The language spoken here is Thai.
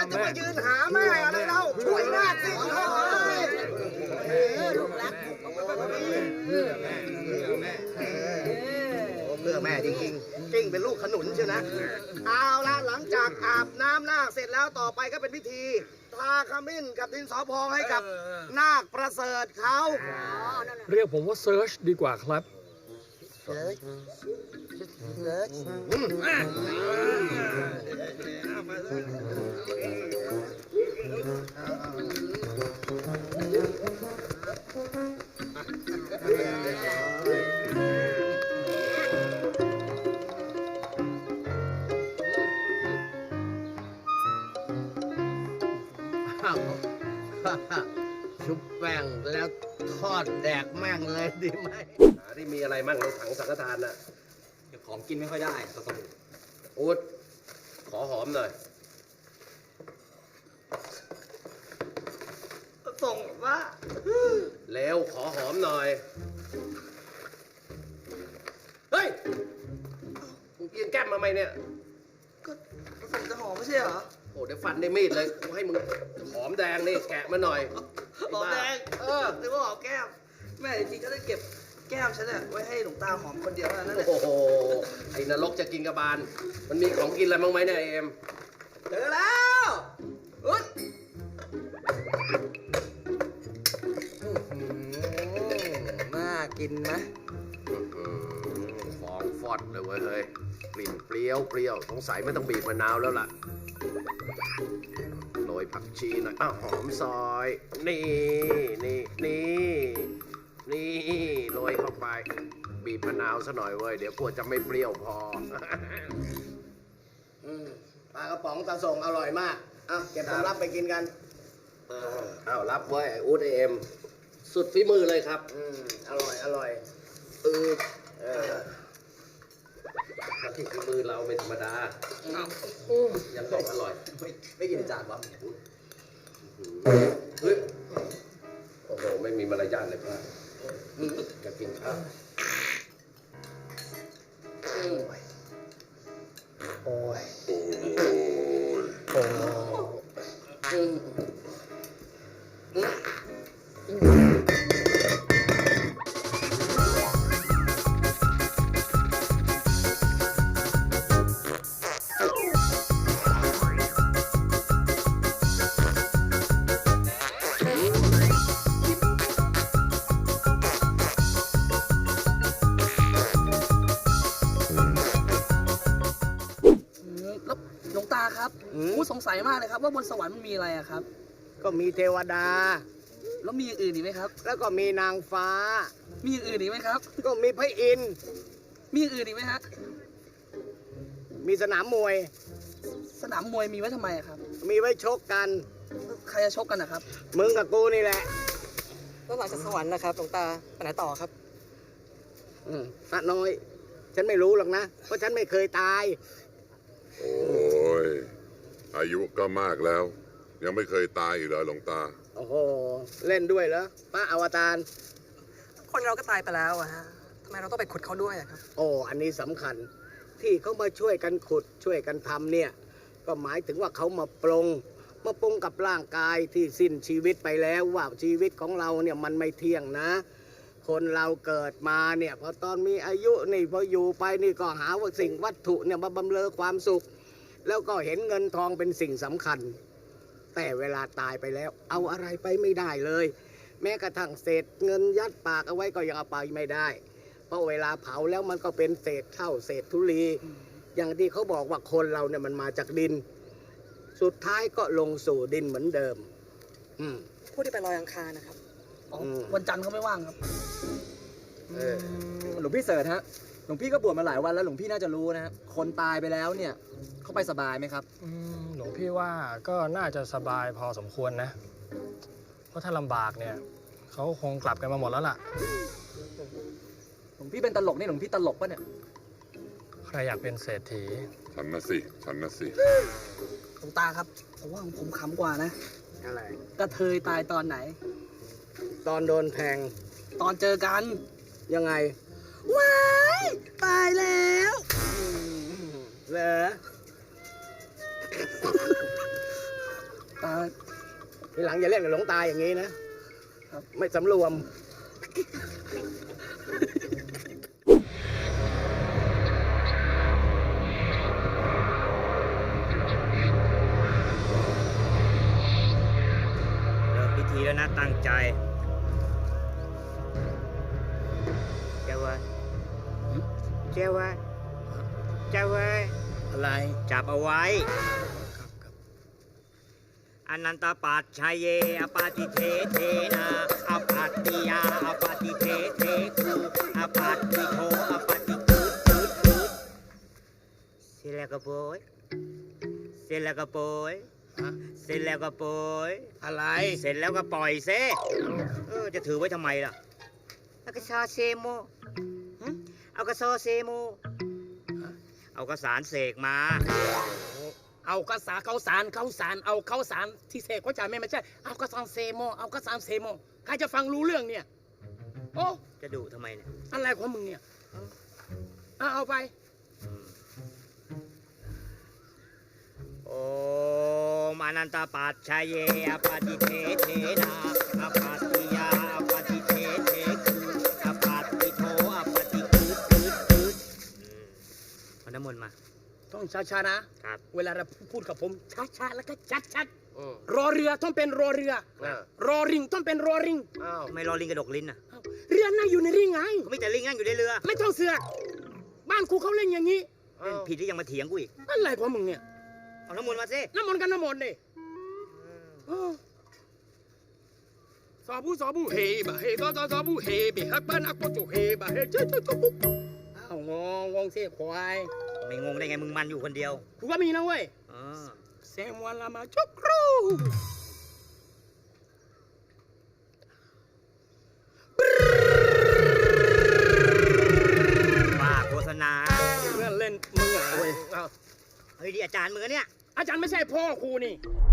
แล้วจะมายืนหาแม่อะไรเล่าช่วยนาคสิเฮ้ยลูกรักเพื่อแม่จริงๆกิ้งเป็นลูกขนุนใช่นะเอาละหลังจากอาบน้ำนาคเสร็จแล้วต่อไปก็เป็นพิธีทาขมิ้นกับดินสอพองให้กับนาคประเสริฐเขา เรียกผมว่าเซิร์ชดีกว่าครับ ชุบแป้งแล้วทอดแดกแม่งเลยดีไหมที่มีอะไรมั่งในถังสังฆทานน่ะ องกินไม่ค่อยได้สสมุนอูดขอหอมหน่อยส่งว่าเร็วขอหอมหน่อย เฮ้ยมึงกินแก้มมาไหมเนี่ย ก็ส่งจะหอมไม่ใช่เหรอ โอ้เดี๋ยวฟันได้มีดเลยกูให้มึงหอมแดงนี่แกะมาหน่อยหอมแดง เออหรือว่าหอมแก้ม แม่จริงๆก็ได้เก็บ แก้มฉันเนี่ยไว้ให้หลวงตาหอมคนเดียวเท่านั้นแหละโอ้โห ไอ้นรกจะกินกระบาล มันมีของกินอะไรบ้างไหมเนี่ยเอ็ม เจอแล้วอุ๊ยน่ากินไหมฟองฟอดเลยเว้ยเฮ้ยกลิ่นเปรี้ยวเปรี้ยวสงสัยไม่ต้องบีบมะนาวแล้วล่ะโรยผักชีหน่อยอ้าวหอมซอย นี่นี่นี่ นี่โรยเข้าไป บีบมะนาวซะหน่อยเว้ย เดี๋ยวกลัวจะไม่เปรี้ยวพอ อืมปลากระป๋องตาส่งอร่อยมากอะเก็บความลับไปกินกันอ้าวรับไว้ไอ้อูดไอ้เอ็ม สุดฝีมือเลยครับ อืมอร่อยอร่อยเออเออถ้าที่ฝีมือเราไม่ธรรมดา ยังบอกอร่อย ไม่ไม่กินจานวะเฮ้ย โอ้โห ไม่มีมารยาทเลยพระ จะกินข้าวโอ้ย ตาครับผู้สงสัยมากเลยครับว่าบนสวรรค์มันมีอะไรอะครับ ก็มีเทวดา แล้วมีอย่างอื่นอีกไหมครับ แล้วก็มีนางฟ้า มีอย่างอื่นอีกไหมครับ ก็มีพระอินทร์มีอย่างอื่นอีกไหมฮะ มีสนามมวย สนามมวยมีไว้ทำไมอะครับ มีไว้ชกกัน ใครจะชกกันนะครับ มึงกับกูนี่แหละแล้วหลังจากสวรรค์นะครับหลวงตาไปไหนต่อครับ อืมพระน้อย ฉันไม่รู้หรอกนะ เพราะฉันไม่เคยตาย โอ้ย อายุก็มากแล้ว ยังไม่เคยตายอีกเหรอหลวงตา โอ้โห เล่นด้วยเหรอพระอวตารคนเราก็ตายไปแล้วอะฮะทำไมเราต้องไปขุดเขาด้วยอะครับ โอ้ อันนี้สำคัญ ที่เขามาช่วยกันขุดช่วยกันทำเนี่ย ก็หมายถึงว่าเขามาปรงมาปรงกับร่างกายที่สิ้นชีวิตไปแล้วว่าชีวิตของเราเนี่ยมันไม่เที่ยงนะ คนเราเกิดมาเนี่ยพอตอนมีอายุนี่พออยู่ไปนี่ก็หาว่าสิ่งวัตถุเนี่ยมาบำเรอความสุข แล้วก็เห็นเงินทองเป็นสิ่งสำคัญ แต่เวลาตายไปแล้ว เอาอะไรไปไม่ได้เลย แม้กระทั่งเศษเงินยัดปากเอาไว้ก็ยังเอาไปไม่ได้ เพราะเวลาเผาแล้วมันก็เป็นเศษเท่าเศษธุลี อย่างที่เขาบอกว่าคนเราเนี่ยมันมาจากดิน สุดท้ายก็ลงสู่ดินเหมือนเดิม อืม ผู้ที่ไปลอยอังคารนะครับอ๋ออืมวันจันทร์เขาไม่ว่างครับเออ หลวงพี่เสิร์ชฮะห ลวงพี่ก็บวชมาหลายวันแล้วหลวงพี่น่าจะรู้นะฮะคนตายไปแล้วเนี่ยเขาไปสบายไหมครับ อืมหลวงพี่ว่าก็น่าจะสบายพอสมควรนะ เพราะถ้าลำบากเนี่ยเขาคงกลับกันมาหมดแล้วล่ะ หลวงพี่เป็นตลกนี่หลวงพี่ตลกปะเนี่ยใครอยากเป็นเศรษฐี ฉันนะสิ ฉันนะสิ หลวงตาครับผมว่าของผมขำกว่านะอะไร กระเทยตายตอนไหน ตอนโดนแทงตอนเจอกันยังไง ว้ายตายแล้วเหรอตาทีหลังอย่าเรียกหลวงตาอย่างนี้นะ ไม่สำรวม เริ่มพิธีแล้วนะตั้งใจ เจ้าเว้ยเจ้าเว้ยอะไรจับเอาไว้ อนันตปัจชัยเยอปาติเทเทนาอปัตติยาอปาติเทเทคูอปัตติโทอปาติกูดกูดกูดเสร็จแล้วก็โปยเสร็จแล้วก็โปยเสร็จแล้วก็โปยอะไร เสร็จแล้วก็ปล่อยเซเออจะถือไว้ทำไมล่ะเอากระชาเซโมหึ เอากระซอเซโมเอากระสารเสกมา เอากระสาเขาสารเขาสารเอาเขาสารที่เสกเขาจ่ายไม่ไม่ใช่ เอากระสานเซโมเอากระสานเซโมใครจะฟังรู้เรื่องเนี่ย โอ้จะดุทำไมเนี่ยอะไรของมึงเนี่ยเอาเอาไป โอมานันตปัจชัยเยอปฏิเทเทนา ช้าๆนะ ครับ เวลาเราพูดกับผมช้าๆแล้วก็ชัดอืมๆรอเรือต้องเป็นรอเรือ อะรอริงต้องเป็นรอริงอ้าวทำไมรอลิงกระดกลิ้นอะเอ้าเรือน่าอยู่ในริงไงเขาไม่แต่ลิงนั่งอยู่ในเรือไม่ต้องเสือกบ้านกูเขาเล่นอย่างนี้ เล่นผิดที่ยังมาเถียงกูอีกอะไรของมึงเนี่ย เอาน้ำมนต์มาสิน้ำมนต์กันน้ำมนต์ดิเออสาบูสาบูเฮบะเฮตาตาสาบูเฮบิฮักบ้านอักโกจุเฮบะเฮเจ้าเจ้าเจ้าปุ๊บอ้าวงงงงเสียควาย ไม่งงได้ไงมึงมันอยู่คนเดียวกูก็มีนะเว้ยเออเซมวันลามาจุกรูบ้าโฆษณา เพื่อนเล่นมึงอะเว้ยอ้าวเฮ้ยดีอาจารย์มึงอะเนี่ย อาจารย์ไม่ใช่พ่อครูนี่อ